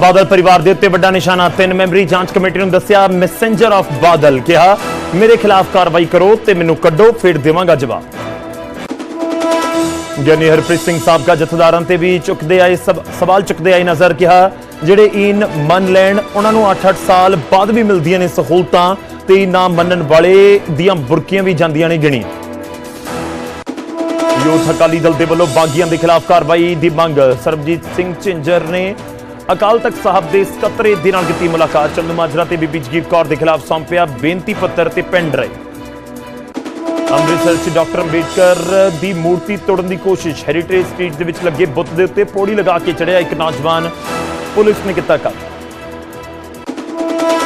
ਬਾਦਲ ਪਰਿਵਾਰ ਦੇ ਉੱਤੇ ਵੱਡਾ ਨਿਸ਼ਾਨਾ, ਤਿੰਨ ਮੈਂਬਰੀ ਜਾਂਚ ਕਮੇਟੀ ਨੂੰ ਦੱਸਿਆ ਮੈਸੇਂਜਰ ਆਫ ਬਾਦਲ ਕਿਹਾ, ਮੇਰੇ ਖਿਲਾਫ ਕਾਰਵਾਈ ਕਰੋ ਤੇ ਮੈਨੂੰ ਕੱਢੋ, ਫਿਰ ਦੇਵਾਂਗਾ ਜਵਾਬ। ਗਿਆਨੀ ਹਰਪ੍ਰੀਤ ਸਿੰਘ ਸਾਬਕਾ ਜਥੇਦਾਰਾਂ ਤੇ ਵੀ ਚੁੱਕਦੇ ਆਏ ਸਵਾਲ ਚੁੱਕਦੇ ਆਏ ਨਜ਼ਰ, ਕਿਹਾ, ਜਿਹੜੇ ਇਨ ਮੰਨ ਲੈਣ, ਉਹਨਾਂ ਨੂੰ 8-8 ਸਾਲ ਬਾਅਦ ਵੀ ਮਿਲਦੀਆਂ ਨੇ ਸਹੂਲਤਾਂ ਤੇ ਨਾ ਮੰਨਣ ਵਾਲੇ ਦੀਆਂ ਬੁਰਕੀਆਂ ਵੀ ਜਾਂਦੀਆਂ ਨੇ ਗਿਣੀ ਯੂਥ ਅਕਾਲੀ ਦਲ ਦੇ ਵੱਲੋਂ ਬਾਗੀਆਂ ਦੇ ਖਿਲਾਫ ਕਾਰਵਾਈ ਦੀ ਮੰਗ। ਸਰਬਜੀਤ ਸਿੰਘ ਝਿੰਜਰ ਨੇ ਅਕਾਲ ਤਖਤ ਸਾਹਿਬ ਦੇ ਸਕੱਤਰੇ ਦੇ ਨਾਲ ਕੀਤੀ ਮੁਲਾਕਾਤ। ਚੰਦੂ ਮਾਜਰਾ ਤੇ ਬੀਬੀ ਜਗੀਰ ਕੌਰ ਦੇ ਖਿਲਾਫ ਸੌਂਪਿਆ ਬੇਨਤੀ ਪੱਤਰ ਤੇ ਪਿੰਡ ਡਰਾਈਵ ਅੰਮ੍ਰਿਤਸਰ 'ਚ ਡਾਕਟਰ ਅੰਬੇਡਕਰ ਦੀ ਮੂਰਤੀ ਤੋੜਨ ਦੀ ਕੋਸ਼ਿਸ਼। ਹੈਰੀਟੇਜ ਸਟਰੀਟ ਦੇ ਵਿੱਚ ਲੱਗੇ ਬੁੱਤ ਦੇ ਉੱਤੇ ਪੌੜੀ ਲਗਾ ਕੇ ਚੜਿਆ ਇੱਕ ਨੌਜਵਾਨ। ਪੁਲਿਸ ਨੇ ਕੀਤਾ ਕਾਬੂ।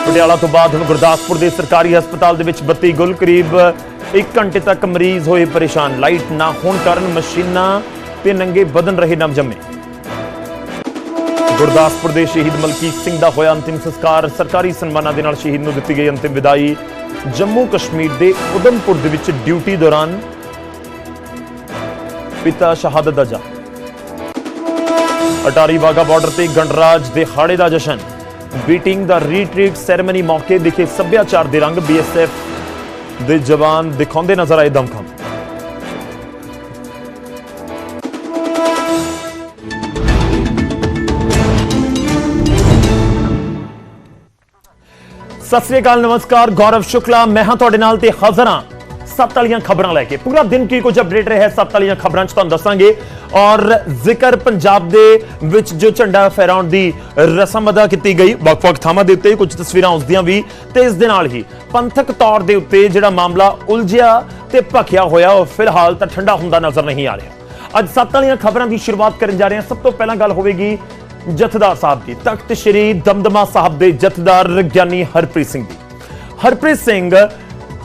ਪਟਿਆਲਾ ਤੋਂ ਬਾਅਦ ਹੁਣ ਗੁਰਦਾਸਪੁਰ ਦੇ ਸਰਕਾਰੀ ਹਸਪਤਾਲ ਦੇ ਵਿੱਚ ਬੱਤੀ ਗੁੱਲ ਕਰੀਬ 1 ਘੰਟੇ ਤੱਕ ਮਰੀਜ਼ ਹੋਏ ਪਰੇਸ਼ਾਨ। ਲਾਈਟ ਨਾ ਹੋਣ ਕਾਰਨ ਮਸ਼ੀਨਾਂ ਤੇ ਨੰਗੇ ਬਦਨ ਰਹੇ ਨਵਜੰਮੇ। ਗੁਰਦਾਸਪੁਰ ਦੇ ਸ਼ਹੀਦ ਮਲਕੀਤ ਸਿੰਘ ਦਾ ਹੋਇਆ ਅੰਤਿਮ ਸੰਸਕਾਰ। ਸਰਕਾਰੀ ਸਨਮਾਨਾਂ ਦੇ ਨਾਲ ਸ਼ਹੀਦ ਨੂੰ ਦਿੱਤੀ ਗਈ ਅੰਤਿਮ ਵਿਦਾਈ। ਜੰਮੂ ਕਸ਼ਮੀਰ ਦੇ ਉਦਮਪੁਰ ਦੇ ਵਿੱਚ ਡਿਊਟੀ ਦੌਰਾਨ ਪਿਤਾ ਸ਼ਹਾਦਤ ਦਾ ਜਾ ਅਟਾਰੀ ਵਾਗਾ ਬਾਰਡਰ ਤੇ ਗਣਰਾਜ ਦੇ ਹਾੜੇ ਦਾ ਜਸ਼ਨ। ਬੀਟਿੰਗ ਦਾ ਰੀਟਰੀਟ ਸੈਰੇਮਨੀ ਮੌਕੇ ਦਿਖੇ ਸੱਭਿਆਚਾਰ ਦੇ ਰੰਗ ਬੀਐਸਐਫ ਦੇ ਜਵਾਨ ਦਿਖਾਉਂਦੇ ਨਜ਼ਰ ਆਏ ਦਮਖਮ। ਸਤਿ ਸ੍ਰੀ ਅਕਾਲ, ਨਮਸਕਾਰ, ਗੌਰਵ ਸ਼ੁਕਲਾ। ਮੈਂ ਹਾਂ ਤੁਹਾਡੇ ਨਾਲ ਤੇ ਹਾਜ਼ਰ ਹਾਂ ਸੱਤ ਵਾਲੀਆਂ ਖਬਰਾਂ ਲੈ ਕੇ। ਪੂਰਾ ਦਿਨ ਕੀ ਕੁਝ ਅਪਡੇਟ ਰਿਹਾ ਸੱਤ ਵਾਲੀਆਂ ਖਬਰਾਂ 'ਚ ਤੁਹਾਨੂੰ ਦੱਸਾਂਗੇ। ਔਰ ਜ਼ਿਕਰ ਪੰਜਾਬ ਦੇ ਵਿੱਚ ਜੋ ਝੰਡਾ ਫਹਿਰਾਉਣ ਦੀ ਰਸਮ ਅਦਾ ਕੀਤੀ ਗਈ, ਵੱਖ-ਵੱਖ ਥਾਵਾਂ ਦੇ ਉੱਤੇ ਕੁਝ ਤਸਵੀਰਾਂ ਉਸ ਦੀਆਂ ਵੀ ਤੇ ਇਸ ਦੇ ਨਾਲ ਹੀ ਪੰਥਕ ਤੌਰ ਦੇ ਉੱਤੇ ਜਿਹੜਾ ਮਾਮਲਾ ਉਲਝਿਆ ਤੇ ਭਖਿਆ ਹੋਇਆ, ਉਹ ਫਿਲਹਾਲ ਤਾਂ ਠੰਡਾ ਹੁੰਦਾ ਨਜ਼ਰ ਨਹੀਂ ਆ ਰਿਹਾ। ਅੱਜ ਸੱਤ ਵਾਲੀਆਂ ਖਬਰਾਂ ਦੀ ਸ਼ੁਰੂਆਤ ਕਰਨ ਜਾ ਰਹੇ ਹਾਂ। ਸਭ ਤੋਂ ਪਹਿਲਾਂ ਗੱਲ ਹੋਵੇਗੀ ਜਥੇਦਾਰ ਸਾਹਿਬ ਦੀ ਤਖਤ ਸ੍ਰੀ ਦਮਦਮਾ ਸਾਹਿਬ ਦੇ ਜਥੇਦਾਰ ਗਿਆਨੀ ਹਰਪ੍ਰੀਤ ਸਿੰਘ ਦੀ। ਹਰਪ੍ਰੀਤ ਸਿੰਘ,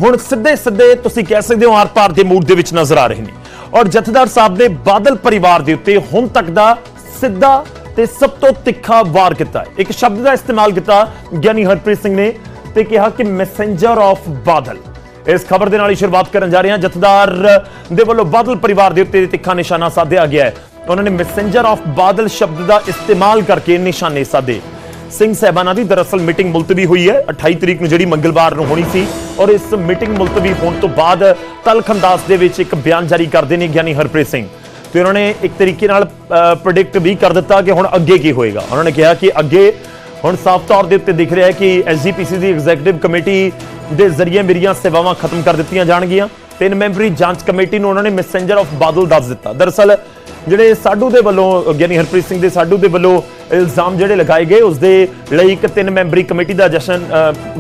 ਹੁਣ ਸਿੱਧੇ ਸਿੱਧੇ ਤੁਸੀਂ ਕਹਿ ਸਕਦੇ ਹੋ ਆਰ-ਪਾਰ ਦੇ ਮੂਡ ਦੇ ਵਿੱਚ ਨਜ਼ਰ ਆ ਰਹੇ ਨੇ। ਔਰ ਜਥੇਦਾਰ ਸਾਹਿਬ ਨੇ ਬਾਦਲ ਪਰਿਵਾਰ ਦੇ ਉੱਤੇ ਹੁਣ ਤੱਕ ਦਾ ਸਿੱਧਾ ਤੇ ਸਭ ਤੋਂ ਤਿੱਖਾ ਵਾਰ ਕੀਤਾ ਇੱਕ ਸ਼ਬਦ ਦਾ ਇਸਤੇਮਾਲ ਕੀਤਾ ਗਿਆਨੀ ਹਰਪ੍ਰੀਤ ਸਿੰਘ ਨੇ ਤੇ ਕਿਹਾ ਕਿ ਮੈਸੇਂਜਰ ਆਫ ਬਾਦਲ। ਇਸ ਖਬਰ ਦੇ ਨਾਲ ਹੀ ਸ਼ੁਰੂਆਤ ਕਰਨ ਜਾ ਰਹੇ ਹਾਂ। ਜਥੇਦਾਰ ਦੇ ਵੱਲੋਂ ਬਾਦਲ ਪਰਿਵਾਰ ਦੇ ਉੱਤੇ ਤਿੱਖਾ ਨਿਸ਼ਾਨਾ ਸਾਧਿਆ ਗਿਆ ਹੈ। ਉਹਨਾਂ ਨੇ ਮੈਸੇਂਜਰ ਆਫ ਬਾਦਲ ਸ਼ਬਦ ਦਾ ਇਸਤੇਮਾਲ ਕਰਕੇ ਨਿਸ਼ਾਨੇ ਸਾਧੇ। ਸਿੰਘ ਸਹਿਬਾਨਾਂ ਦੀ ਦਰਅਸਲ ਮੀਟਿੰਗ ਮੁਲਤਵੀ ਹੋਈ ਹੈ। 28 ਤਰੀਕ ਨੂੰ ਜਿਹੜੀ ਮੰਗਲਵਾਰ ਨੂੰ ਹੋਣੀ ਸੀ ਔਰ ਇਸ ਮੀਟਿੰਗ ਮੁਲਤਵੀ ਹੋਣ ਤੋਂ ਬਾਅਦ ਤਲਖ ਅੰਦਾਜ਼ ਦੇ ਵਿੱਚ ਇੱਕ ਬਿਆਨ ਜਾਰੀ ਕਰਦੇ ਨੇ ਗਿਆਨੀ ਹਰਪ੍ਰੀਤ ਸਿੰਘ। ਤੇ ਉਹਨਾਂ ਨੇ ਇੱਕ ਤਰੀਕੇ ਨਾਲ ਪ੍ਰੈਡਿਕਟ ਵੀ ਕਰ ਦਿੱਤਾ ਕਿ ਹੁਣ ਅੱਗੇ ਕੀ ਹੋਏਗਾ। ਉਹਨਾਂ ਨੇ ਕਿਹਾ ਕਿ ਅੱਗੇ ਹੁਣ ਸਾਫ਼ ਤੌਰ ਦੇ ਉੱਤੇ ਦਿਖ ਰਿਹਾ ਹੈ ਕਿ ਐਸਜੀਪੀਸੀ ਦੀ ਐਗਜੈਕਟਿਵ ਕਮੇਟੀ ਦੇ ਜ਼ਰੀਏ ਮੇਰੀਆਂ ਸੇਵਾਵਾਂ ਖਤਮ ਕਰ ਦਿੱਤੀਆਂ ਜਾਣਗੀਆਂ। ਤਿੰਨ ਮੈਂਬਰੀ ਜਾਂਚ ਕਮੇਟੀ ਨੂੰ ਉਹਨਾਂ ਨੇ ਮੈਸੇਂਜਰ ਆਫ ਬਾਦਲ ਦੱਸ ਦਿੱਤਾ। ਦਰਅਸਲ ਜਿਹੜੇ ਸਾਡੂ ਦੇ ਵੱਲੋਂ ਗਿਆਨੀ ਹਰਪ੍ਰੀਤ ਸਿੰਘ ਦੇ ਸਾਡੂ ਦੇ ਵੱਲੋਂ ਇਲਜ਼ਾਮ ਜਿਹੜੇ ਲਗਾਏ ਗਏ, ਉਸ ਦੇ ਲਈ ਇੱਕ ਤਿੰਨ ਮੈਂਬਰੀ ਕਮੇਟੀ ਦਾ ਜਸ਼ਨ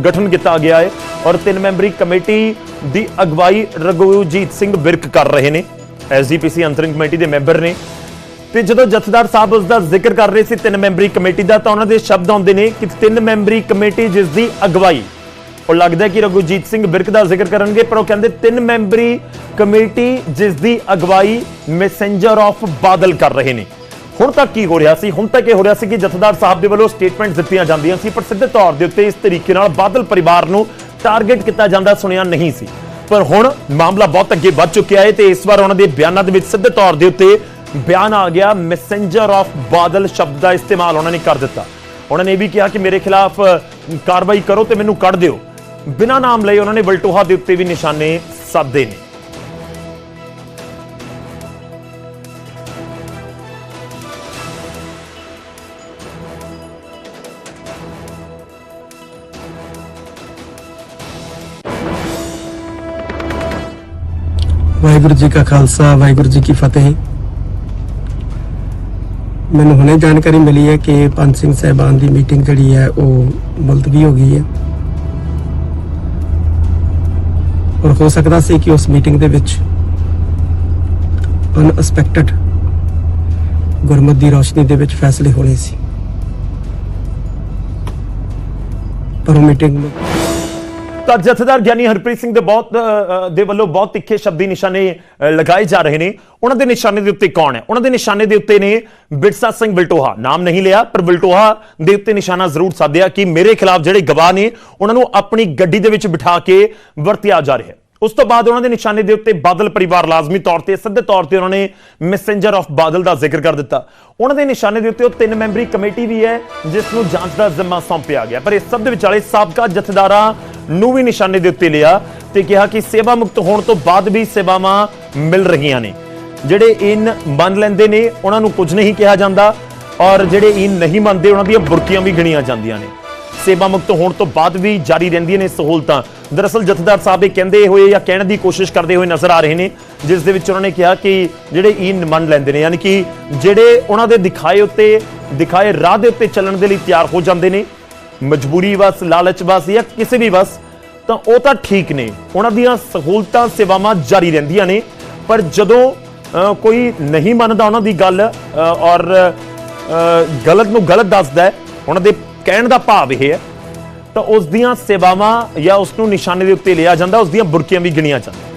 ਗਠਨ ਕੀਤਾ ਗਿਆ ਹੈ ਔਰ ਤਿੰਨ ਮੈਂਬਰੀ ਕਮੇਟੀ ਦੀ ਅਗਵਾਈ ਰਘੂਜੀਤ ਸਿੰਘ ਵਿਰਕ ਕਰ ਰਹੇ ਨੇ। ਐਸਜੀਪੀਸੀ ਅੰਤਰਿੰਗ ਕਮੇਟੀ ਦੇ ਮੈਂਬਰ ਨੇ। ਤੇ ਜਦੋਂ ਜਥੇਦਾਰ ਸਾਹਿਬ ਉਸ ਦਾ ਜ਼ਿਕਰ ਕਰ ਰਹੇ ਸੀ ਤਿੰਨ ਮੈਂਬਰੀ ਕਮੇਟੀ ਦਾ, ਤਾਂ ਉਹਨਾਂ ਦੇ ਸ਼ਬਦ ਆਉਂਦੇ ਨੇ ਕਿ ਤਿੰਨ ਮੈਂਬਰੀ ਕਮੇਟੀ ਜਿਸ ਦੀ ਅਗਵਾਈ ਉਹ ਲੱਗਦਾ ਕਿ ਰਘੁਜੀਤ ਸਿੰਘ ਬਿਰਕ ਦਾ ਜ਼ਿਕਰ ਕਰਨਗੇ, ਪਰ ਉਹ ਕਹਿੰਦੇ ਤਿੰਨ ਮੈਂਬਰੀ ਕਮੇਟੀ ਜਿਸ ਦੀ ਅਗਵਾਈ ਮੈਸੇਂਜਰ ਆਫ ਬਾਦਲ ਕਰ ਰਹੇ ਨੇ। ਹੁਣ ਤੱਕ ਕੀ ਹੋ ਰਿਹਾ ਸੀ? ਹੁਣ ਤੱਕ ਇਹ ਹੋ ਰਿਹਾ ਸੀ ਕਿ ਜਥੇਦਾਰ ਸਾਹਿਬ ਦੇ ਵੱਲੋਂ ਸਟੇਟਮੈਂਟ ਦਿੱਤੀਆਂ ਜਾਂਦੀਆਂ ਸੀ, ਪਰ ਸਿੱਧੇ ਤੌਰ ਦੇ ਉੱਤੇ ਇਸ ਤਰੀਕੇ ਨਾਲ ਬਾਦਲ ਪਰਿਵਾਰ ਨੂੰ ਟਾਰਗੇਟ ਕੀਤਾ ਜਾਂਦਾ ਸੁਣਿਆ ਨਹੀਂ ਸੀ। ਪਰ ਹੁਣ ਮਾਮਲਾ ਬਹੁਤ ਅੱਗੇ ਵੱਧ ਚੁੱਕਿਆ ਹੈ ਤੇ ਇਸ ਵਾਰ ਉਹਨਾਂ ਦੇ ਬਿਆਨਾਂ ਦੇ ਵਿੱਚ ਸਿੱਧੇ ਤੌਰ ਦੇ ਉੱਤੇ ਬਿਆਨ ਆ ਗਿਆ ਮੈਸੇਂਜਰ ਆਫ ਬਾਦਲ ਸ਼ਬਦ ਦਾ ਇਸਤੇਮਾਲ ਉਹਨਾਂ ਨੇ ਕਰ ਦਿੱਤਾ। ਉਹਨਾਂ ਨੇ ਇਹ ਵੀ ਕਿਹਾ ਕਿ ਮੇਰੇ ਖਿਲਾਫ ਕਾਰਵਾਈ ਕਰੋ ਤੇ ਮੈਨੂੰ ਕੱਢ ਦਿਓ। ਬਿਨਾਂ ਨਾਮ ਲਈ ਉਹਨਾਂ ਨੇ ਬਲਟੋਹਾ ਦੇ ਉੱਤੇ ਵੀ ਨਿਸ਼ਾਨੇ ਸਾਧੇ ਨੇ। ਵਾਹਿਗੁਰੂ ਜੀ ਕਾ ਖਾਲਸਾ, ਵਾਹਿਗੁਰੂ ਜੀ ਕੀ ਫਤਿਹ। ਮੈਨੂੰ ਹੁਣੇ ਜਾਣਕਾਰੀ ਮਿਲੀ ਹੈ ਕਿ ਪੰਜ ਸਿੰਘ ਸਹਿਬਾਨ ਦੀ ਮੀਟਿੰਗ ਜਿਹੜੀ ਹੈ, ਉਹ ਮੁਲਤਵੀ ਹੋ ਗਈ ਹੈ। ਔਰ ਹੋ ਸਕਦਾ ਸੀ ਕਿ ਉਸ ਮੀਟਿੰਗ ਦੇ ਵਿੱਚ ਅਨਐਕਸਪੈਕਟਡ ਗੁਰਮਤ ਦੀ ਰੋਸ਼ਨੀ ਦੇ ਵਿੱਚ ਫੈਸਲੇ ਹੋਣੇ ਸੀ। ਪਰ ਉਹ ਮੀਟਿੰਗ ਤਾਂ ਜਥੇਦਾਰ ਗਿਆਨੀ ਹਰਪ੍ਰੀਤ ਸਿੰਘ ਦੇ ਬਹੁਤ ਦੇ ਵੱਲੋਂ ਬਹੁਤ ਤਿੱਖੇ ਸ਼ਬਦੀ ਨਿਸ਼ਾਨੇ ਲਗਾਏ ਜਾ ਰਹੇ ਨੇ। ਉਹਨਾਂ ਦੇ ਨਿਸ਼ਾਨੇ ਦੇ ਉੱਤੇ ਕੌਣ ਹੈ? ਉਹਨਾਂ ਦੇ ਨਿਸ਼ਾਨੇ ਦੇ ਉੱਤੇ ਨੇ ਬਿਰਸਾ ਸਿੰਘ ਵਿਲਟੋਹਾ। ਨਾਮ ਨਹੀਂ ਲਿਆ, ਪਰ ਵਿਲਟੋਹਾ ਦੇ ਉੱਤੇ ਨਿਸ਼ਾਨਾ ਜ਼ਰੂਰ ਸਾਧਿਆ ਕਿ ਮੇਰੇ ਖਿਲਾਫ ਜਿਹੜੇ ਗਵਾਹ ਨੇ, ਉਹਨਾਂ ਨੂੰ ਆਪਣੀ ਗੱਡੀ ਦੇ ਵਿੱਚ ਬਿਠਾ ਕੇ ਵਰਤਿਆ ਜਾ ਰਿਹਾ ਹੈ। ਉਸ ਤੋਂ ਬਾਅਦ ਉਹਨਾਂ ਦੇ ਨਿਸ਼ਾਨੇ ਦੇ ਉੱਤੇ ਬਾਦਲ ਪਰਿਵਾਰ ਲਾਜ਼ਮੀ ਤੌਰ ਤੇ ਸਿੱਧੇ ਤੌਰ ਤੇ ਉਹਨਾਂ ਨੇ ਮੈਸੇਂਜਰ ਆਫ ਬਾਦਲ ਦਾ ਜ਼ਿਕਰ ਕਰ ਦਿੱਤਾ। ਉਹਨਾਂ ਦੇ ਨਿਸ਼ਾਨੇ ਦੇ ਉੱਤੇ ਉਹ ਤਿੰਨ ਮੈਂਬਰੀ ਕਮੇਟੀ ਵੀ ਹੈ, ਜਿਸ ਨੂੰ ਜਾਂਚ ਦਾ ਜ਼ਿੰਮਾ ਸੌਂਪਿਆ ਗਿਆ। ਪਰ ਇਸ ਸਭ ਦੇ ਵਿਚਾਲੇ ਸਾਬਕਾ ਜਥੇਦਾਰਾਂ ਨੂੰ ਵੀ ਨਿਸ਼ਾਨੇ ਦੇ ਉੱਤੇ ਲਿਆ ਤੇ ਕਿਹਾ ਕਿ ਸੇਵਾ ਮੁਕਤ ਹੋਣ ਤੋਂ ਬਾਅਦ ਵੀ ਸੇਵਾਵਾਂ ਮਿਲ ਰਹੀਆਂ ਨੇ। ਜਿਹੜੇ ਇਨ ਮੰਨ ਲੈਂਦੇ ਨੇ, ਉਹਨਾਂ ਨੂੰ ਕੁਝ ਨਹੀਂ ਕਿਹਾ ਜਾਂਦਾ ਔਰ ਜਿਹੜੇ ਇਨ ਨਹੀਂ ਮੰਨਦੇ, ਉਹਨਾਂ ਦੀਆਂ ਬੁਰਕੀਆਂ ਵੀ ਗਿਣੀਆਂ ਜਾਂਦੀਆਂ ਨੇ। ਸੇਵਾ ਮੁਕਤ ਹੋਣ ਤੋਂ ਬਾਅਦ ਵੀ ਜਾਰੀ ਰਹਿੰਦੀਆਂ ਨੇ ਸਹੂਲਤਾਂ। ਦਰਅਸਲ ਜਥੇਦਾਰ ਸਾਹਿਬ ਇਹ ਕਹਿੰਦੇ ਹੋਏ ਜਾਂ ਕਹਿਣ ਦੀ ਕੋਸ਼ਿਸ਼ ਕਰਦੇ ਹੋਏ ਨਜ਼ਰ ਆ ਰਹੇ ਨੇ, ਜਿਸ ਦੇ ਵਿੱਚ ਉਹਨਾਂ ਨੇ ਕਿਹਾ ਕਿ ਜਿਹੜੇ ਇਨ ਮੰਨ ਲੈਂਦੇ ਨੇ, ਯਾਨੀ ਕਿ ਜਿਹੜੇ ਉਹਨਾਂ ਦੇ ਦਿਖਾਏ ਉੱਤੇ, ਦਿਖਾਏ ਰਾਹ ਦੇ ਉੱਤੇ ਚੱਲਣ ਦੇ ਲਈ ਤਿਆਰ ਹੋ ਜਾਂਦੇ ਨੇ, ਮਜਬੂਰੀ ਵਸ, ਲਾਲਚ ਵਸ ਜਾਂ ਕਿਸੇ ਵੀ ਵਸ, ਤਾਂ ਉਹ ਤਾਂ ਠੀਕ ਨੇ। ਉਹਨਾਂ ਦੀਆਂ ਸਹੂਲਤਾਂ, ਸੇਵਾਵਾਂ ਜਾਰੀ ਰਹਿੰਦੀਆਂ ਨੇ, ਪਰ ਜਦੋਂ ਕੋਈ ਨਹੀਂ ਮੰਨਦਾ ਉਹਨਾਂ ਦੀ ਗੱਲ ਔਰ ਗਲਤ ਨੂੰ ਗਲਤ ਦੱਸਦਾ ਹੈ, ਉਹਨਾਂ ਦੇ ਕਹਿਣ ਦਾ ਭਾਵ ਇਹ ਹੈ, ਤਾਂ ਉਸ ਦੀਆਂ ਸੇਵਾਵਾਂ ਜਾਂ ਉਸ ਨੂੰ ਨਿਸ਼ਾਨੇ ਦੇ ਉੱਤੇ ਲਿਆ ਜਾਂਦਾ, ਉਸ ਦੀਆਂ ਬੁਰਕੀਆਂ ਵੀ ਗਿਣੀਆਂ ਜਾਂਦੀਆਂ।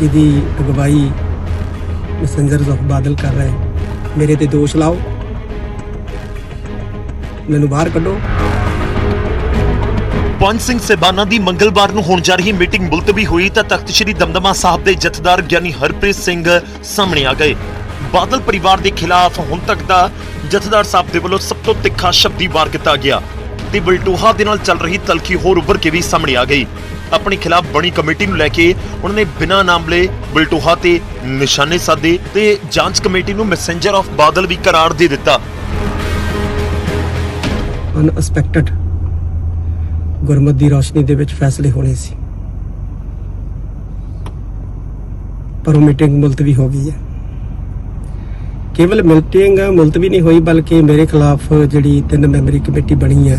ਜਿਹਦੀ ਅਗਵਾਈ ਮੈਸੇਂਜਰਸ ਆਫ ਬਾਦਲ ਕਰ ਰਹੇ ਮੇਰੇ ਤੇ ਦੋਸ਼ ਲਾਓ। ਮੈਨੂੰ ਬਾਹਰ ਕੱਢੋ। ਪੰਜ ਸਿੰਘ ਸੇਬਾਨਾ ਦੀ ਮੰਗਲਵਾਰ ਨੂੰ ਹੋਣ ਜਾ ਰਹੀ ਮੀਟਿੰਗ ਮੁਲਤਵੀ ਹੋਈ ਤਾਂ ਤਖਤ ਸ੍ਰੀ ਦਮਦਮਾ ਸਾਹਿਬ ਦੇ ਜਥੇਦਾਰ ਗਿਆਨੀ ਹਰਪ੍ਰੀਤ ਸਿੰਘ ਸਾਹਮਣੇ ਆ ਗਏ। ਬਾਦਲ ਪਰਿਵਾਰ ਦੇ ਖਿਲਾਫ ਹੁਣ ਤੱਕ ਦਾ ਜਥੇਦਾਰ ਸਾਹਿਬ ਦੇ ਵੱਲੋਂ ਸਭ ਤੋਂ ਤਿੱਖਾ ਸ਼ਬਦੀ ਵਾਰ ਕੀਤਾ ਗਿਆ। ਤੇ ਬਲਟੋਹਾ ਦੇ ਨਾਲ ਚੱਲ ਰਹੀ ਤਲਖੀ ਹੋਰ ਉੱਭਰ ਕੇ ਵੀ ਸਾਹਮਣੇ ਆ ਗਈ। ਆਪਣੇ ਖਿਲਾਫ ਬਣੀ ਕਮੇਟੀ ਨੂੰ ਲੈ ਕੇ ਉਹਨਾਂ ਨੇ ਬਿਨਾਂ ਨਾਮ ਲਏ ਬਲਟੋਹਾ ਤੇ ਨਿਸ਼ਾਨੇ ਸਾਧੇ ਤੇ ਜਾਂਚ ਕਮੇਟੀ ਨੂੰ ਮੈਸੇਂਜਰ ਆਫ ਬਾਦਲ ਵੀ ਕਰਾਰ ਦੇ ਦਿੱਤਾ। ਅਨਐਕਸਪੈਕਟਡ ਗੁਰਮਤ ਦੀ ਰੋਸ਼ਨੀ ਦੇ ਵਿੱਚ ਫੈਸਲੇ ਹੋਣੇ ਸੀ। ਪਰ ਉਹ ਮੀਟਿੰਗ ਮੁਲਤਵੀ ਹੋ ਗਈ ਹੈ। ਕੇਵਲ ਮੀਟਿੰਗ ਮੁਲਤਵੀ ਨਹੀਂ ਹੋਈ, ਬਲਕਿ ਮੇਰੇ ਖਿਲਾਫ ਜਿਹੜੀ ਤਿੰਨ ਮੈਂਬਰੀ ਕਮੇਟੀ ਬਣੀ ਹੈ,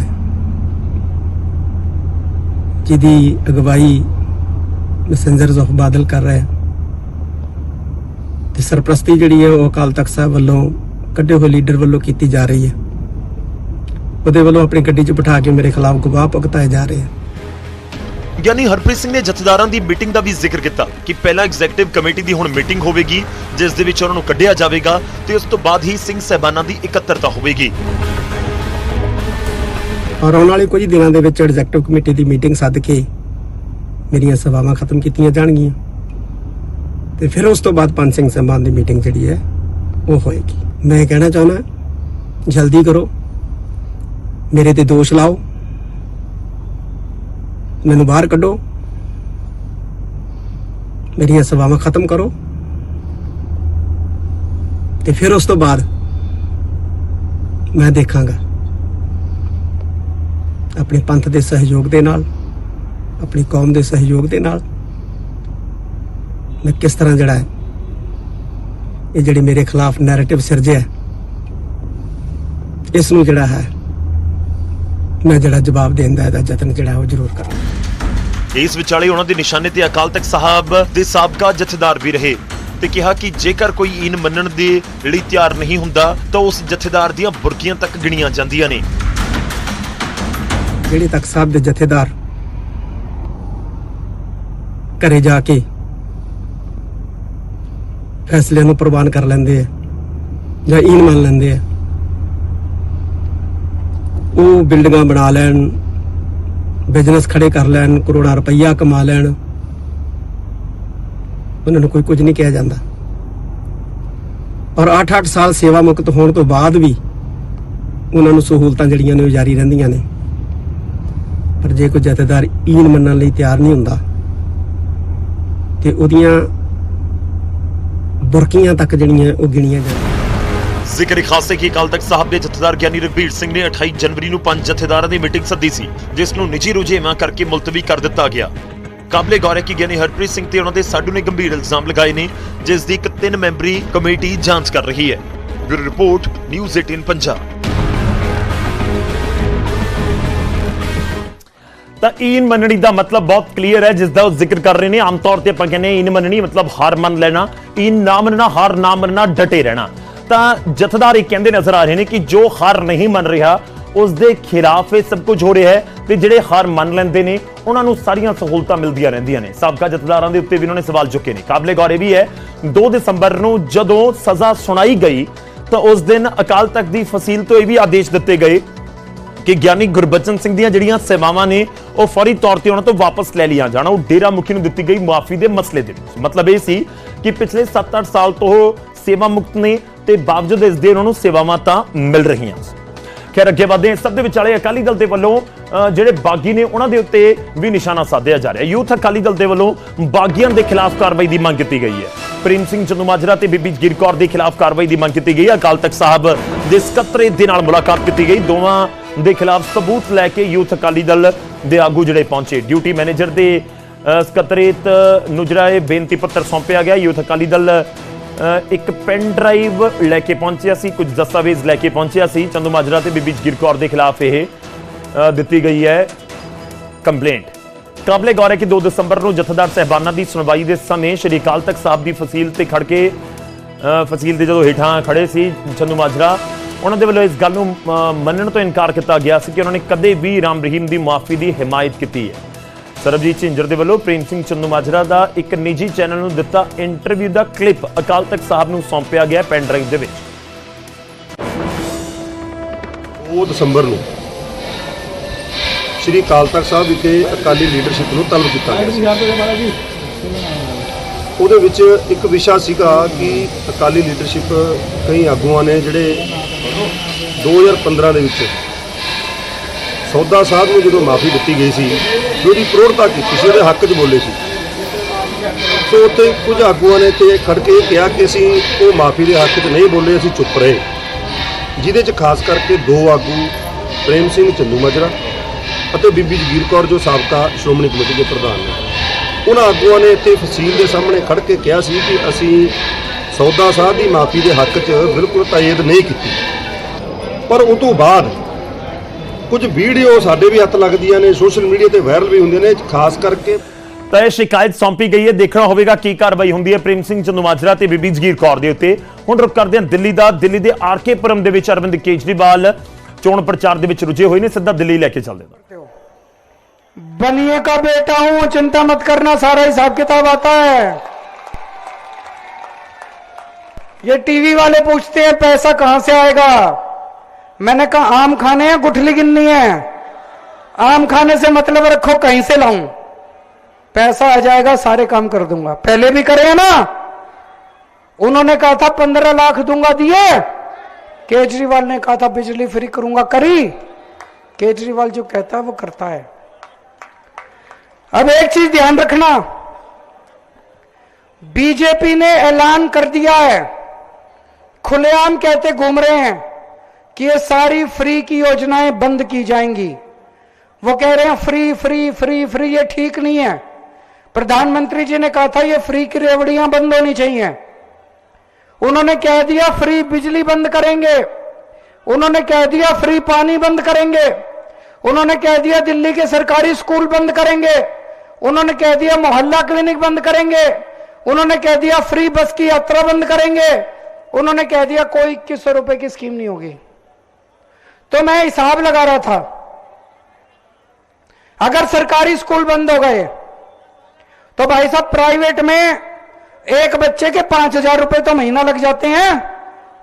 ਜਿਹਦੀ ਅਗਵਾਈ ਮੈਸੇਂਜਰਸ ਆਫ ਬਾਦਲ ਕਰ ਰਿਹਾ ਤੇ ਸਰਪ੍ਰਸਤੀ ਜਿਹੜੀ ਹੈ ਉਹ ਅਕਾਲ ਤਖਤ ਸਾਹਿਬ ਵੱਲੋਂ ਕੱਢੇ ਹੋਏ ਲੀਡਰ ਵੱਲੋਂ ਕੀਤੀ ਜਾ ਰਹੀ ਹੈ। ਉਹਦੇ ਵੱਲੋਂ ਆਪਣੀ ਗੱਡੀ 'ਚ ਬਿਠਾ ਕੇ ਮੇਰੇ ਖਿਲਾਫ ਗਵਾਹ ਭੁਗਤਾਏ ਜਾ ਰਹੇ ਆ। ਗਿਆਨੀ ਹਰਪ੍ਰੀਤ ਸਿੰਘ ਨੇ ਜਥੇਦਾਰਾਂ ਦੀ ਮੀਟਿੰਗ ਦਾ ਵੀ ਜ਼ਿਕਰ ਕੀਤਾ ਕਿ ਪਹਿਲਾਂ ਐਗਜ਼ੀਕਟਿਵ ਕਮੇਟੀ ਦੀ ਹੁਣ ਮੀਟਿੰਗ ਹੋਵੇਗੀ ਜਿਸ ਦੇ ਵਿੱਚ ਉਹਨਾਂ ਨੂੰ ਕੱਢਿਆ ਜਾਵੇਗਾ ਤੇ ਉਸ ਤੋਂ ਬਾਅਦ ਹੀ ਸਿੰਘ ਸਹਿਬਾਨਾਂ ਦੀ ਇਕੱਤਰਤਾ ਹੋਵੇਗੀ। ਔਰ ਆਉਣ ਵਾਲੇ ਕੁਝ ਦਿਨਾਂ ਦੇ ਵਿੱਚ ਐਗਜ਼ੈਕਟਿਵ ਕਮੇਟੀ ਦੀ ਮੀਟਿੰਗ ਸੱਦ ਕੇ ਮੇਰੀਆਂ ਸੇਵਾਵਾਂ ਖਤਮ ਕੀਤੀਆਂ ਜਾਣਗੀਆਂ। ਤੇ ਫਿਰ ਉਸ ਤੋਂ ਬਾਅਦ ਪੰਜ ਸਿੰਘ ਸਮਾਨ ਦੀ ਮੀਟਿੰਗ ਜਿਹੜੀ ਹੈ ਉਹ ਹੋਏਗੀ। ਮੈਂ ਕਹਿਣਾ ਚਾਹੁੰਦਾ ਜਲਦੀ ਕਰੋ। ਮੇਰੇ ਤੇ ਦੋਸ਼ ਲਾਓ। ਮੈਨੂੰ ਬਾਹਰ ਕੱਢੋ। ਮੇਰੀਆਂ ਸੇਵਾਵਾਂ ਖਤਮ ਕਰੋ। ਤੇ ਫਿਰ ਉਸ ਤੋਂ ਬਾਅਦ ਮੈਂ ਦੇਖਾਂਗਾ ਆਪਣੇ ਪੰਥ ਦੇ ਸਹਿਯੋਗ ਦੇ ਨਾਲ, ਆਪਣੀ ਕੌਮ ਦੇ ਸਹਿਯੋਗ ਦੇ ਨਾਲ ਮੈਂ ਕਿਸ ਤਰ੍ਹਾਂ ਜਿਹੜਾ ਹੈ, ਇਹ ਜਿਹੜੇ ਮੇਰੇ ਖਿਲਾਫ ਨੈਰੇਟਿਵ ਸਿਰਜਿਆ ਇਸ ਨੂੰ ਜਿਹੜਾ ਹੈ ਮੈਂ ਜਿਹੜਾ ਜਵਾਬ ਦੇਣ ਦਾ ਇਹਦਾ ਯਤਨ ਜਿਹੜਾ ਉਹ ਜ਼ਰੂਰ ਕਰਾਂਗਾ ਇਸ ਵਿਚਾਲੇ ਉਹਨਾਂ ਦੇ ਨਿਸ਼ਾਨੇ ਤੇ ਅਕਾਲ ਤਖਤ ਸਾਹਿਬ ਦੇ ਸਾਬਕਾ ਜਥੇਦਾਰ ਵੀ ਰਹੇ ਤੇ ਕਿਹਾ ਕਿ ਜੇਕਰ ਕੋਈ ਇਨ ਮੰਨਣ ਦੇ ਲਈ ਤਿਆਰ ਨਹੀਂ ਹੁੰਦਾ ਤਾਂ ਉਸ ਜਥੇਦਾਰ ਦੀਆਂ ਬੁਰਕੀਆਂ ਤੱਕ ਗਿਣੀਆਂ ਜਾਂਦੀਆਂ ਨੇ। ਜਿਹੜੇ ਤੱਕ ਸਾਹਿਬ ਦੇ ਜਥੇਦਾਰ ਘਰੇ ਜਾ ਕੇ ਫੈਸਲੇ ਨੂੰ ਪ੍ਰਵਾਨ ਕਰ ਲੈਂਦੇ ਆ ਜਾਂ ਈਨ ਮੰਨ ਲੈਂਦੇ ਆ ਉਹ ਬਿਲਡਿੰਗਾਂ ਬਣਾ ਲੈਣ ਬਿਜ਼ਨਸ ਖੜੇ ਕਰ ਲੈਣ, ਕਰੋੜਾਂ ਰੁਪਈਆ ਕਮਾ ਲੈਣ। ਉਹਨਾਂ ਨੂੰ ਕੋਈ ਕੁਝ ਨਹੀਂ ਕਿਹਾ ਜਾਂਦਾ। ਔਰ 8-8 ਸਾਲ ਸੇਵਾ ਮੁਕਤ ਹੋਣ ਤੋਂ ਬਾਅਦ ਵੀ ਉਹਨਾਂ ਨੂੰ ਸਹੂਲਤਾਂ ਜਿਹੜੀਆਂ ਨੇ ਉਹ ਜਾਰੀ ਰਹਿੰਦੀਆਂ ਨੇ। ਪਰ ਜੇ ਕੋਈ ਜਥੇਦਾਰ ਈਨ ਮੰਨਣ ਲਈ ਤਿਆਰ ਨਹੀਂ ਹੁੰਦਾ, ਤੇ ਉਹਦੀਆਂ ਬੁਰਕੀਆਂ ਤੱਕ ਜਿਹੜੀਆਂ ਉਹ ਗਿਣੀਆਂ ਜਾਂਦੀਆਂ। ਜ਼ਿਕਰ ਖਾਸੇ ਕਿ ਅਕਾਲ ਤਖਤ ਸਾਹਿਬ ਦੇ ਜਥੇਦਾਰ ਗਿਆਨੀ ਰਵੀਰ ਸਿੰਘ ਨੇ 28 ਜਨਵਰੀ ਨੂੰ ਪੰਜ ਜਥੇਦਾਰਾਂ ਦੀ ਮੀਟਿੰਗ ਸੱਦੀ ਸੀ, ਜਿਸ ਨੂੰ ਨਿੱਜੀ ਰੁਝੇਵਾਂ ਕਰਕੇ ਮੁਲਤਵੀ ਕਰ ਦਿੱਤਾ ਗਿਆ। ਕਾਬਲੇ ਗੌਰ ਹੈ ਕਿ ਗਿਆਨੀ ਹਰਪ੍ਰੀਤ ਸਿੰਘ ਤੇ ਉਹਨਾਂ ਦੇ ਸਾਡੂ ਨੇ ਗੰਭੀਰ ਇਲਜ਼ਾਮ ਲਗਾਏ ਨੇ, ਜਿਸ ਦੀ ਇੱਕ ਤਿੰਨ ਮੈਂਬਰੀ ਕਮੇਟੀ ਜਾਂਚ ਕਰ ਰਹੀ ਹੈ। Bureau report, news 18 Punjab. ਤਾਂ ਈਨ ਮੰਨਣੀ ਦਾ ਮਤਲਬ ਬਹੁਤ ਕਲੀਅਰ ਹੈ, ਜਿਸ ਦਾ ਉਹ ਜ਼ਿਕਰ ਕਰ ਰਹੇ ਨੇ। ਆਮ ਤੌਰ ਤੇ ਆਪਾਂ ਕਹਿੰਦੇ ਹਾਂ ਈਨ ਮੰਨਣੀ ਮਤਲਬ ਹਾਰ ਮੰਨ ਲੈਣਾ, ਈਨ ਨਾ ਮੰਨਣਾ, ਹਾਰ ਨਾ ਮੰਨਣਾ, ਡਟੇ ਰਹਿਣਾ। ਤਾਂ ਜਥੇਦਾਰ ਇਹ ਕਹਿੰਦੇ ਨਜ਼ਰ ਆ ਰਹੇ ਨੇ ਕਿ ਜੋ ਹਾਰ ਨਹੀਂ ਮੰਨ ਰਿਹਾ ਉਸ ਦੇ ਖਿਲਾਫ ਇਹ ਸਭ ਕੁਝ ਹੋ ਰਿਹਾ ਹੈ ਤੇ ਜਿਹੜੇ ਹਾਰ ਮੰਨ ਲੈਂਦੇ ਨੇ, ਉਹਨਾਂ ਨੂੰ ਸਾਰੀਆਂ ਸਹੂਲਤਾਂ ਮਿਲਦੀਆਂ ਰਹਿੰਦੀਆਂ ਨੇ। ਸਾਬਕਾ ਜਥੇਦਾਰਾਂ ਦੇ ਉੱਤੇ ਵੀ ਉਹਨਾਂ ਨੇ ਸਵਾਲ ਚੁੱਕੇ ਨੇ। ਕਾਬਲੇ ਗੌਰ ਇਹ ਵੀ ਹੈ 2 ਦਸੰਬਰ ਨੂੰ ਜਦੋਂ ਸਜ਼ਾ ਸੁਣਾਈ ਗਈ, ਤਾਂ ਉਸ ਦਿਨ ਅਕਾਲ ਤਖਤ ਦੀ ਫਸੀਲ ਤੋਂ ਇਹ ਵੀ ਆਦੇਸ਼ ਦਿੱਤੇ ਗਏ ਕਿ ਗਿਆਨੀ ਗੁਰਬਚਨ ਸਿੰਘ ਦੀਆਂ ਜਿਹੜੀਆਂ ਸੇਵਾਵਾਂ ਨੇ, ਉਹ ਫੌਰੀ ਤੌਰ ਤੇ ਉਹਨਾਂ ਤੋਂ ਵਾਪਸ ਲੈ ਲਈਆਂ ਜਾਣਾ। ਉਹ ਡੇਰਾ ਮੁਖੀ ਨੂੰ ਦਿੱਤੀ ਗਈ ਮੁਆਫੀ ਦੇ ਮਸਲੇ ਦੇ ਵਿੱਚ। ਮਤਲਬ ਇਹ ਸੀ ਕਿ ਪਿਛਲੇ 7-8 ਸਾਲ ਤੋਂ ਉਹ ਸੇਵਾ ਮੁਕਤ ਨੇ ਤੇ ਬਾਵਜੂਦ ਇਸ ਦੇ ਉਹਨਾਂ ਨੂੰ ਸੇਵਾਵਾਂ ਤਾਂ ਮਿਲ ਰਹੀਆਂ ਖੈਰ ਅੱਗੇ ਵਧਦੇ ਹਾਂ। ਸਭ ਦੇ ਵਿਚਾਲੇ ਅਕਾਲੀ ਦਲ ਦੇ ਵੱਲੋਂ ਜਿਹੜੇ ਬਾਗੀ ਨੇ ਉਹਨਾਂ ਦੇ ਉੱਤੇ ਵੀ ਨਿਸ਼ਾਨਾ ਸਾਧਿਆ ਜਾ ਰਿਹਾ ਯੂਥ ਅਕਾਲੀ ਦਲ ਦੇ ਵੱਲੋਂ ਬਾਗੀਆਂ ਦੇ ਖਿਲਾਫ ਕਾਰਵਾਈ ਦੀ ਮੰਗ ਕੀਤੀ ਗਈ ਹੈ। ਪ੍ਰਿੰਸ ਸਿੰਘ ਚੰਦੂ ਤੇ ਬੀਬੀ ਜਗੀਰ ਦੇ ਖਿਲਾਫ ਕਾਰਵਾਈ ਦੀ ਮੰਗ ਕੀਤੀ ਗਈ ਹੈ। ਅਕਾਲ ਤਖਤ ਸਾਹਿਬ ਦੇ ਸਕੱਤਰੇ ਦੇ ਨਾਲ ਮੁਲਾਕਾਤ ਕੀਤੀ ਗਈ। ਦੋਵਾਂ ਦੇ ਖਿਲਾਫ ਸਬੂਤ ਲੈ ਕੇ ਯੂਥ ਅਕਾਲੀ ਦਲ ਦੇ ਆਗੂ ਜਿਹੜੇ ਪਹੁੰਚੇ। ਡਿਊਟੀ ਮੈਨੇਜਰ ਦੇ ਅ, ਸਕੱਤਰੇਤ ਨੂੰ ਜਿਹੜਾ ਇਹ ਬੇਨਤੀ ਪੱਤਰ ਸੌਂਪਿਆ ਗਿਆ। ਯੂਥ ਅਕਾਲੀ ਦਲ ਇੱਕ ਪੈਨ ਡਰਾਈਵ ਲੈ ਕੇ ਪਹੁੰਚਿਆ ਸੀ, ਕੁਝ ਦਸਤਾਵੇਜ਼ ਲੈ ਕੇ ਪਹੁੰਚਿਆ ਸੀ। ਚੰਦੂ ਮਾਜਰਾ ਤੇ ਬੀਬੀ ਜਗੀਰ ਕੌਰ ਦੇ ਖਿਲਾਫ ਇਹ ਦਿੱਤੀ ਗਈ ਹੈ ਕੰਪਲੇਂਟ ਕਾਬਲੇ ਗੌਰ ਹੈ ਕਿ 2 ਦਸੰਬਰ ਨੂੰ ਜਥੇਦਾਰ ਸਹਿਬਾਨਾਂ ਦੀ ਸੁਣਵਾਈ ਦੇ ਸਮੇਂ ਸ਼੍ਰੀ ਅਕਾਲ ਤਖਤ ਸਾਹਿਬ ਦੀ ਫਸੀਲ ਤੇ ਖੜ ਕੇ ਫਸੀਲ ਦੇ ਜਦੋਂ ਹੇਠਾਂ ਖੜੇ ਸੀ ਚੰਦੂ ਮਾਜਰਾ, ਉਹਨਾਂ ਦੇ ਵੱਲੋਂ ਇਸ ਗੱਲ ਨੂੰ ਮੰਨਣ ਤੋਂ ਇਨਕਾਰ ਕੀਤਾ ਗਿਆ ਸੀ ਕਿ ਉਹਨਾਂ ਨੇ ਕਦੇ ਵੀ ਰਾਮ ਰਹੀਮ ਦੀ ਮਾਫੀ ਦੀ ਹਮਾਇਤ ਕੀਤੀ ਹੈ। ਸਰਬਜੀਤ ਝਿੰਜਰ ਦੇ ਵੱਲੋਂ ਪ੍ਰੇਮ ਸਿੰਘ ਚੰਦੂਮਾਜਰਾ ਦਾ ਇੱਕ ਨਿੱਜੀ ਚੈਨਲ ਨੂੰ ਦਿੱਤਾ ਇੰਟਰਵਿਊ ਦਾ ਕਲਿੱਪ ਅਕਾਲ ਤਖਤ ਸਾਹਿਬ ਨੂੰ ਸੌਂਪਿਆ ਗਿਆ ਪੈਨ ਡਰਾਈਵ ਦੇ ਵਿੱਚ। 2 ਦਸੰਬਰ ਨੂੰ ਸ਼੍ਰੀ ਅਕਾਲ ਤਖਤ ਸਾਹਿਬ ਵਿਖੇ ਅਕਾਲੀ ਲੀਡਰਸ਼ਿਪ ਨੂੰ ਤਲਬ ਕੀਤਾ ਗਿਆ ਉਹਦੇ ਵਿੱਚ ਇੱਕ ਵਿਸ਼ਾ ਸੀਗਾ ਕਿ ਅਕਾਲੀ ਲੀਡਰਸ਼ਿਪ ਕਈ ਆਗੂਆਂ ਨੇ ਜਿਹੜੇ 2015 ਦੇ ਵਿੱਚ ਸੌਦਾ ਸਾਹਿਬ ਨੂੰ ਜਦੋਂ ਮਾਫੀ ਦਿੱਤੀ ਗਈ ਸੀ ਤੇ ਪ੍ਰੋੜਤਾ ਕੀਤੀ ਸੀ, ਉਹਦੇ ਹੱਕ 'ਚ ਬੋਲੇ ਸੀ। ਸੋ ਉੱਥੇ ਕੁਝ ਆਗੂਆਂ ਨੇ ਤੇ ਖੜ ਕੇ ਇਹ ਕਿਹਾ ਕਿ ਅਸੀਂ ਉਹ ਮਾਫੀ ਦੇ ਹੱਕ 'ਚ ਨਹੀਂ ਬੋਲੇ, ਅਸੀਂ ਚੁੱਪ ਰਹੇ। ਜਿਹਦੇ 'ਚ ਖਾਸ ਕਰਕੇ ਦੋ ਆਗੂ, ਪ੍ਰੇਮ ਸਿੰਘ ਚੰਦੂ ਮਾਜਰਾ ਅਤੇ ਬੀਬੀ ਜਗੀਰ ਕੌਰ, ਜੋ ਸਾਬਕਾ ਸ਼੍ਰੋਮਣੀ ਕਮੇਟੀ ਦੇ ਪ੍ਰਧਾਨ ਨੇ। ਉਹਨਾਂ ਆਗੂਆਂ ਨੇ ਇੱਥੇ ਫਸੀਲ ਦੇ ਸਾਹਮਣੇ ਖੜ ਕੇ ਕਿਹਾ ਸੀ ਕਿ ਅਸੀਂ ਸੌਦਾ ਸਾਹਿਬ ਦੀ ਮਾਫੀ ਦੇ ਹੱਕ 'ਚ ਬਿਲਕੁਲ ਤਾਇਦ ਨਹੀਂ ਕੀਤੀ। ਪਰ ਉਸ ਤੋਂ ਬਾਅਦ ਕੁਝ ਵੀਡੀਓ ਸਾਡੇ ਵੀ ਹੱਥ ਲੱਗਦੀਆਂ ਨੇ ਸੋਸ਼ਲ ਮੀਡੀਆ ਤੇ ਵਾਇਰਲ ਵੀ ਹੁੰਦੀਆਂ ਨੇ ਖਾਸ ਕਰਕੇ ਤਾਂ ਇਹ ਸ਼ਿਕਾਇਤ ਸੌਂਪੀ ਗਈ ਹੈ ਦੇਖਣਾ ਹੋਵੇਗਾ ਕੀ ਕਾਰਵਾਈ ਹੁੰਦੀ ਹੈ ਪ੍ਰੇਮ ਸਿੰਘ ਚੰਦੂ ਮਾਜਰਾ ਤੇ ਬੀਬੀ ਜਗੀਰ ਕੌਰ ਦੇ ਉੱਤੇ ਹੁਣ ਰੁਕ ਕਰਦੇ ਹਾਂ ਦਿੱਲੀ ਦਾ ਦਿੱਲੀ ਦੇ ਆਰਕੇ ਪੁਰਮ ਦੇ ਵਿੱਚ ਅਰਵਿੰਦ ਕੇਜਰੀਵਾਲ ਚੋਣ ਪ੍ਰਚਾਰ ਦੇ ਵਿੱਚ ਰੁੱਝੇ ਹੋਏ ਨੇ ਸਿੱਧਾ ਦਿੱਲੀ ਲੈ ਕੇ ਚੱਲਦੇ ਹਾਂ बनिए का बेटा हूं चिंता मत करना सारा हिसाब किताब आता है ये टीवी वाले पूछते हैं पैसा कहां से आएगा मैंने कहा, आम खाने हैं, गुठली गिननी है। आम खाने से मतलब रखो, कहीं से लाऊं। पैसा आ जाएगा, सारे काम कर दूँगा। पहले भी करे ना? उन्होंने कहा था, पंद्रह लाख दूँगा दिए। केजरीवाल ने कहा था, बिजली फ्री करूँगा, करी। केजरीवाल जो कहता है, वो करता है। अब एक चीज़ ध्यान रखना। बीजेपी ने ऐलान कर दिया है। खुलेआम कहते घूम रहे हैं। कि ये सारी फ्री की योजनाएँ बंद की जाएँगी। वो कह रहे हैं फ्री फ्री फ्री फ्री ये ठीक नहीं है। प्रधानमंत्री जी ने कहा था, ये फ्री की रेवड़ियाँ बंद होनी चाहिए। उन्होंने कह दिया फ्री बिजली बंद करेंगे। उन्होंने कह दिया फ्री पानी बंद करेंगे। उन्होंने कह दिया, दिल्ली के सरकारी स्कूल बंद करेंगे। उन्होंने कह दिया, मोहल्ला क्लिनिक बंद करेंगे। उन्होंने कह दिया फ्री बस की यात्रा बंद करेंगे। उन्होंने कह दिया, कोई इक्कीस सौ रुपए की स्कीम नहीं होगी। तो मैं हिसाब लगा रहा था। अगर सरकारी स्कूल बंद हो गए तो भाई साहब प्राइवेट में एक बच्चे के पाँच हज़ार रुपए तो महीना लग जाते हैं।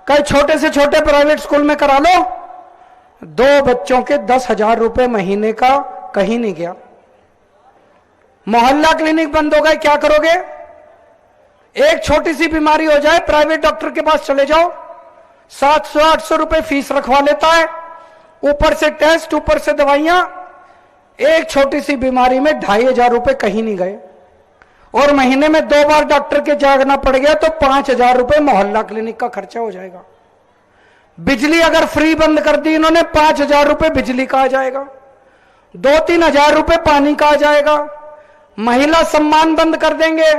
कई छोटे से छोटे प्राइवेट स्कूल में करा लो, दो बच्चों के दस हज़ार रुपए महीने का कहीं नहीं गया। मोहल्ला क्लिनिक बंद हो गए, क्या करोगे? एक छोटी सी बीमारी हो जाए, प्राइवेट डॉक्टर के पास चले जाओ, सात सौ आठ सौ रुपए फ़ीस रखवा लेता है। ऊपर से टेस्ट, ऊपर से दवाइयाँ, एक छोटी सी बीमारी में ढाई हज़ार रुपए कहीं नहीं गए। और महीने में दो बार डॉक्टर के जागना पड़ गया तो पाँच हज़ार रुपए मोहल्ला क्लिनिक का खर्चा हो जाएगा। बिजली अगर फ्री बंद कर दी, इन्होंने पाँच हज़ार रुपए बिजली का आ जाएगा। दो तीन हज़ार रुपए पानी का आ जाएगा। महिला सम्मान बंद कर देंगे।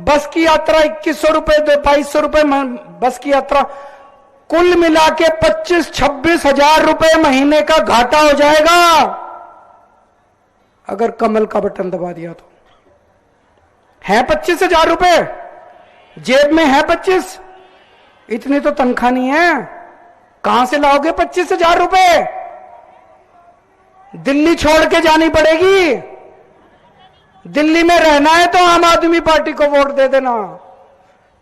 बस की यात्रा इक्कीस सौ रुपए बाईस सौ रुपए बस की यात्रा कुल मिला के पच्चीस, छब्बीस हज़ार रुपए महीने का घाटा हो जाएगा। अगर कमल का बटन दबा दिया तो। है पच्चीस हज़ार रुपए? जेब में है पच्चीस? इतनी तो तनख्वाह नहीं है। कहाँ से लाओगे पच्चीस हज़ार रुपए? दिल्ली छोड़ के जानी पड़ेगी। दिल्ली में रहना है तो आम आदमी पार्टी को वोट दे देना।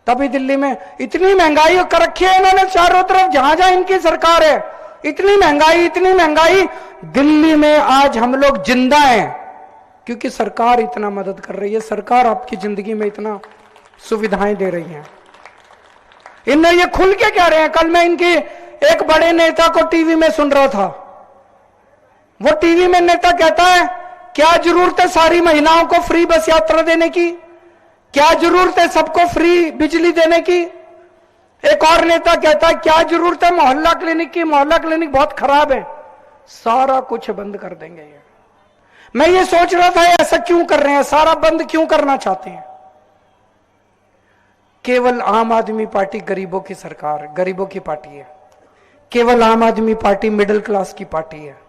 तभी दिल्ली में इतनी महँगाई कर रखी है इन्होंने चारों तरफ़, जहाँ जहाँ इनकी सरकार है। इतनी महँगाई इतनी महँगाई। दिल्ली में आज हम लोग ज़िंदा हैं, क्योंकि सरकार इतना मदद कर रही है। सरकार आपकी ज़िंदगी में इतना सुविधाएँ दे रही है। इनने ये खुल के कह रहे हैं, कल मैं इनकी एक बड़े नेता को टीवी में सुन रहा था। वो टीवी में नेता कहता है, क्या ज़रूरत है सारी महिलाओं को फ्री बस यात्रा देने की? क्या ज़रूरत है सबको फ्री बिजली देने की? एक और नेता कहता है, क्या ज़रूरत है मोहल्ला क्लिनिक की? मोहल्ला क्लिनिक बहुत खराब है। सारा कुछ बंद कर देंगे ये। मैं ये सोच रहा था, ऐसा क्यों कर रहे हैं? सारा बंद क्यों करना चाहते हैं? केवल आम आदमी पार्टी गरीबों की सरकार, गरीबों की पार्टी है। केवल Aam Aadmi party, middle class की पार्टी है।